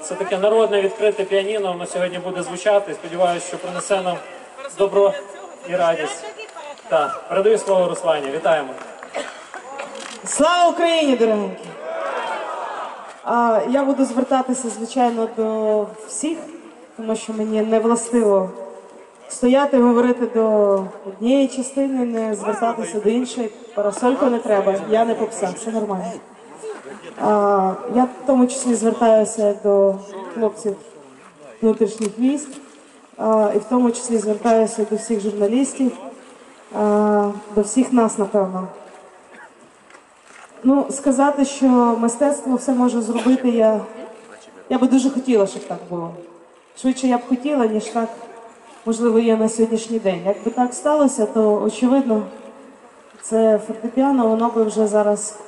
Це таке народне відкрите піаніно. Воно сьогодні буде звучати. Сподіваюся, що принесе нам добро і радість. Так, передаю слово Руслані. Вітаємо. Слава Україні, дорогенькі! А, я буду звертатися, звичайно, до всіх, тому що мені не властиво стояти, говорити до однієї частини, не звертатися до іншої. Парасольку не треба, я не попса, все нормально. Я в тому числі звертаюся до хлопців внутрішніх військ, і в тому числі звертаюся до всіх журналістів, до всіх нас, напевно. Ну, сказати, що мистецтво все може зробити, я, я би дуже хотіла, щоб так було. Швидше я б хотіла, ніж так, можливо, є на сьогоднішній день. Якби так сталося, то очевидно, це фортепіано, воно би вже зараз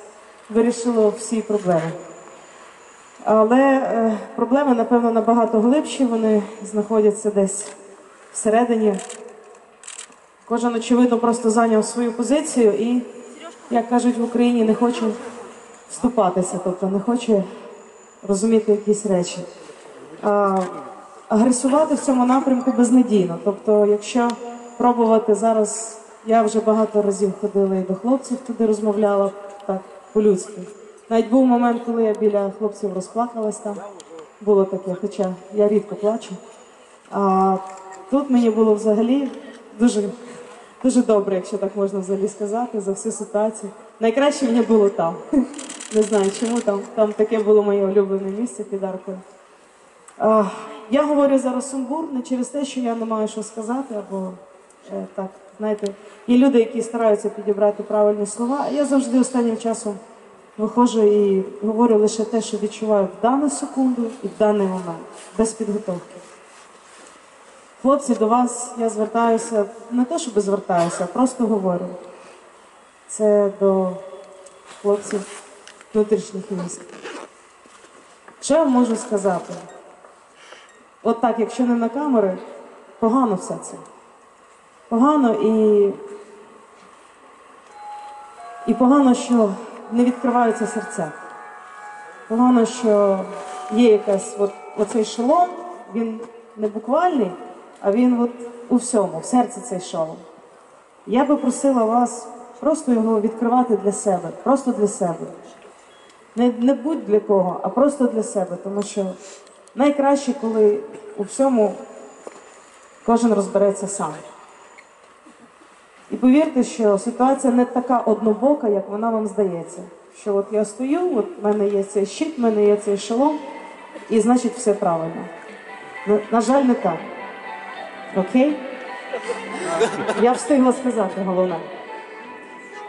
вирішило всі проблеми. Але е, проблеми, напевно, набагато глибші, вони знаходяться десь всередині. Кожен, очевидно, просто зайняв свою позицію і, як кажуть в Україні, не хоче вступатися, тобто не хоче розуміти якісь речі. А, агресувати в цьому напрямку безнадійно. Тобто, якщо пробувати зараз, я вже багато разів ходила і до хлопців туди розмовляла так по-людськи. Навіть був момент, коли я біля хлопців розплакалась там. Було таке, хоча я рідко плачу. А тут мені було взагалі дуже, дуже добре, якщо так можна взагалі сказати, за всю ситуацію. Найкраще мені було там. Не знаю чому там. Там таке було моє улюблене місце під аркою. Я говорю зараз сумбур не через те, що я не маю що сказати, або так, знаєте, є люди, які стараються підібрати правильні слова. Я завжди останнім часом виходжу і говорю лише те, що відчуваю в дану секунду і в даний момент, без підготовки. Хлопці, до вас я звертаюся, не те, щоб звертаюся, а просто говорю. Це до хлопців внутрішніх військ. Що я можу сказати? От так, якщо не на камери, погано все це. Погано і, і погано, що не відкриваються серця. Погано, що є якась от, оцей шолом, він не буквальний, а він от у всьому, в серці цей шолом. Я би просила вас просто його відкривати для себе, просто для себе. Не, не будь для кого, а просто для себе, тому що найкраще, коли у всьому кожен розбереться сам. І повірте, що ситуація не така однобока, як вона вам здається. Що от я стою, от в мене є цей щит, в мене є цей шолом, і значить все правильно. На, на жаль, не так. Окей? Я встигла сказати головне.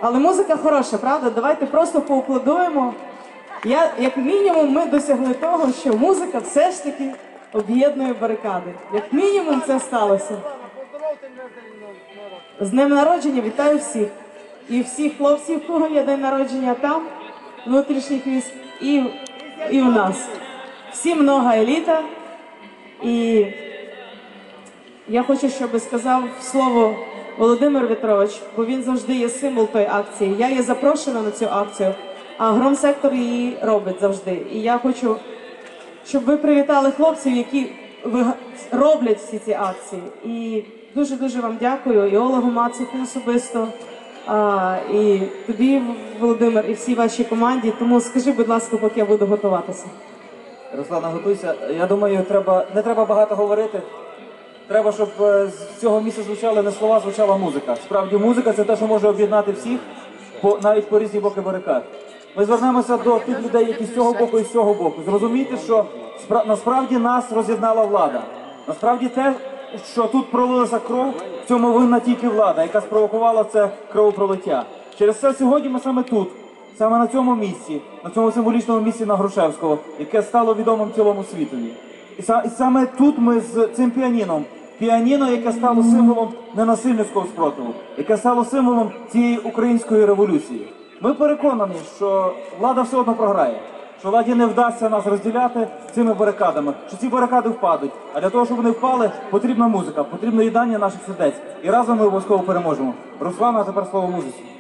Але музика хороша, правда? Давайте просто поаплодуємо. Я, як мінімум, ми досягли того, що музика все ж таки об'єднує барикади. Як мінімум, це сталося. З днем народження вітаю всіх. І всіх хлопців, кого є день народження там, внутрішніх військ, і, і у нас. Всім много еліта. І я хочу, щоб сказав слово Володимир Вітрович, бо він завжди є символ тої акції. Я є запрошена на цю акцію, а громсектор її робить завжди. І я хочу, щоб ви привітали хлопців, які роблять всі ці акції. І дуже дуже вам дякую, і Олегу Мацуху особисто, і тобі, Володимир, і всій вашій команді. Тому скажи, будь ласка, поки я буду готуватися. Руслана, готуйся. Я думаю, треба не треба багато говорити. Треба, щоб е, з цього місця звучали не слова, звучала музика. Справді, музика це те, що може об'єднати всіх, по, навіть по різні боки барикад. Ми звернемося до тих людей, які з цього боку і з цього боку. Зрозумійте, що спра- насправді нас роз'єднала влада. Насправді те, що тут пролилася кров, в цьому винна тільки влада, яка спровокувала це кровопролиття. Через це сьогодні ми саме тут, саме на цьому місці, на цьому символічному місці на Грушевського, яке стало відомим цілому світові. І, са- і саме тут ми з цим піаніном, піаніно, яке стало символом ненасильницького спротиву, яке стало символом цієї української революції. Ми переконані, що влада все одно програє, що владі не вдасться нас розділяти цими барикадами, що ці барикади впадуть. А для того, щоб вони впали, потрібна музика, потрібно їдання наших сердець. І разом ми обов'язково переможемо. Руслана, тепер слово музиці.